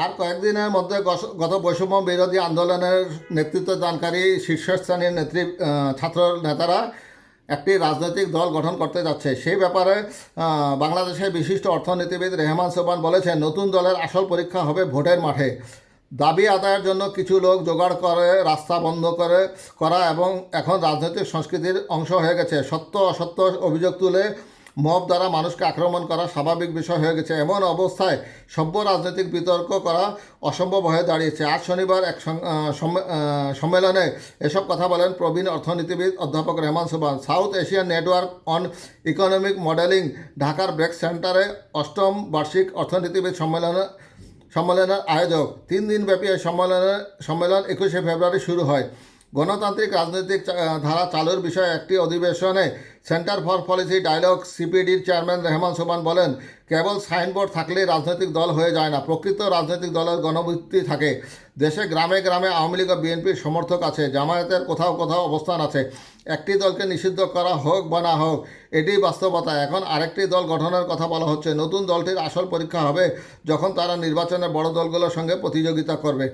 আর কয়েকদিনের মধ্যে গত বৈষম্য বিরোধী আন্দোলনের নেতৃত্ব দানকারী শীর্ষস্থানীয় নেত্রী ছাত্র নেতারা একটি রাজনৈতিক দল গঠন করতে যাচ্ছে। সেই ব্যাপারে বাংলাদেশের বিশিষ্ট অর্থনীতিবিদ রেহমান সোবান বলেছেন, নতুন দলের আসল পরীক্ষা হবে ভোটের মাঠে। দাবি আদায়ের জন্য কিছু লোক জোগাড় করে, রাস্তা বন্ধ করে, করা এবং এখন রাজনৈতিক সংস্কৃতির অংশ হয়ে গেছে। সত্য অসত্য অভিযোগ তুলে মব দ্বারা মানুষকে আক্রমণ করা স্বাভাবিক বিষয় হয়ে গেছে। এমন অবস্থায় সভ্য রাজনৈতিক বিতর্ক করা অসম্ভব হয়ে দাঁড়িয়েছে। আজ শনিবার এক সম্মেলনে এসব কথা বলেন প্রবীণ অর্থনীতিবিদ অধ্যাপক Rehman Sobhan. South Asian network on economic modeling ঢাকার ব্রেক সেন্টারে অষ্টম বার্ষিক অর্থনীতিবিদ সম্মেলনে সম্মেলনের আয়োজক। তিন দিনব্যাপী এই সম্মেলনের সম্মেলন একুশে ফেব্রুয়ারি শুরু হয়। গণতান্ত্রিক রাজনৈতিক ধারা চালুর বিষয়ে একটি অধিবেশনে সেন্টার ফর পলিসি ডায়ালগ সিপিডির চেয়ারম্যান রেহমান সোবান বলেন, কেবল সাইনবোর্ড থাকলেই রাজনৈতিক দল হয়ে যায় না। প্রকৃত রাজনৈতিক দলের গণভিত্তি থাকে। দেশে গ্রামে গ্রামে আওয়ামী লীগ ও বিএনপির সমর্থক আছে, জামায়াতের কোথাও কোথাও অবস্থান আছে। একটি দলকে নিষিদ্ধ করা হোক বা না হোক এটি বাস্তবতা। এখন আরেকটি দল গঠনের কথা বলা হচ্ছে। নতুন দলটির আসল পরীক্ষা হবে যখন তারা নির্বাচনে বড় দলগুলোর সঙ্গে প্রতিযোগিতা করবে।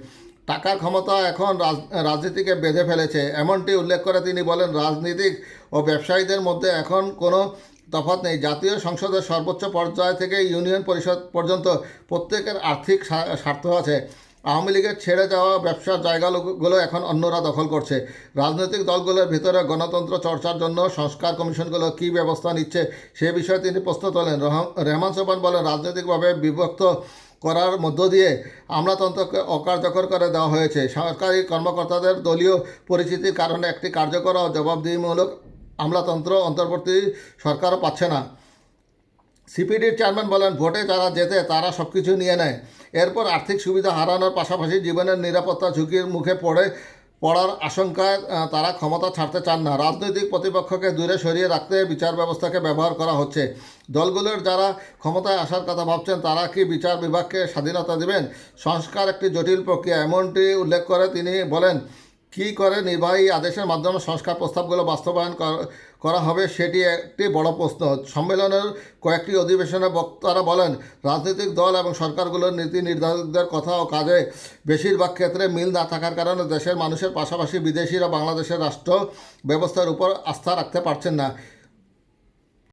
টাকার ক্ষমতা এখন রাজ- রাজনীতিকে বেঁধে ফেলেছে। এমনটি উল্লেখ করে তিনি বলেন, রাজনীতিক ও ব্যবসায়ীদের মধ্যে এখন কোনো তফাৎ নেই। জাতীয় সংসদের সর্বোচ্চ পর্যায় থেকে ইউনিয়ন পরিষদ পর্যন্ত প্রত্যেকের আর্থিক স্বার্থ আছে। আওয়ামী লীগের ছেড়ে যাওয়া ব্যবসার জায়গাগুলো এখন অন্যরা দখল করছে। রাজনৈতিক দলগুলোর ভিতরে গণতন্ত্র চর্চার জন্য সংস্কার কমিশনগুলো কী ব্যবস্থা নিচ্ছে সে বিষয়ে তিনি প্রশ্ন তোলেন। রহ- রেহমান সোবান বলেন, রাজনৈতিকভাবে বিভক্ত করার মধ্য দিয়ে আমলাতন্ত্রকে অকার্যকর করে দেওয়া হয়েছে। সরকারি কর্মকর্তাদের দলীয় পরিচিতির কারণে একটি কার্যকর ও জবাবদিহিমূলক আমলাতন্ত্র অন্তর্বর্তী সরকারও পাচ্ছে না। সিপিডির চেয়ারম্যান বলেন, ভোটে যারা যেতে তারা সব কিছু নিয়ে নেয়। এরপর আর্থিক সুবিধা হারানোর পাশাপাশি জীবনের নিরাপত্তা ঝুঁকির মুখে পড়ে পড়ার আশঙ্কায় তারা ক্ষমতা ছাড়তে চান না। রাজনৈতিক প্রতিপক্ষকে দূরে সরিয়ে রাখতে বিচার ব্যবস্থাকে ব্যবহার করা হচ্ছে। দলগুলোর যারা ক্ষমতায় আসার কথা ভাবছেন, তারা কি বিচার বিভাগকে স্বাধীনতা দেবেন? সংস্কার একটি জটিল প্রক্রিয়া, এমনটি উল্লেখ করে তিনি বলেন কী করে নির্বাহী আদেশের মাধ্যমে সংস্কার প্রস্তাবগুলো বাস্তবায়ন কর- হবে সেটি একটি বড় প্রশ্ন। সম্মেলনের কয়েকটি অধিবেশনে বক্তারা বলেন, রাজনৈতিক দল এবং সরকারগুলোর নীতি নির্ধারকদের কথা ও কাজে বেশিরভাগ ক্ষেত্রে মিল না থাকার কারণে দেশের মানুষের পাশাপাশি বিদেশিরা বাংলাদেশের রাষ্ট্র ব্যবস্থার উপর আস্থা রাখতে পারছেন না।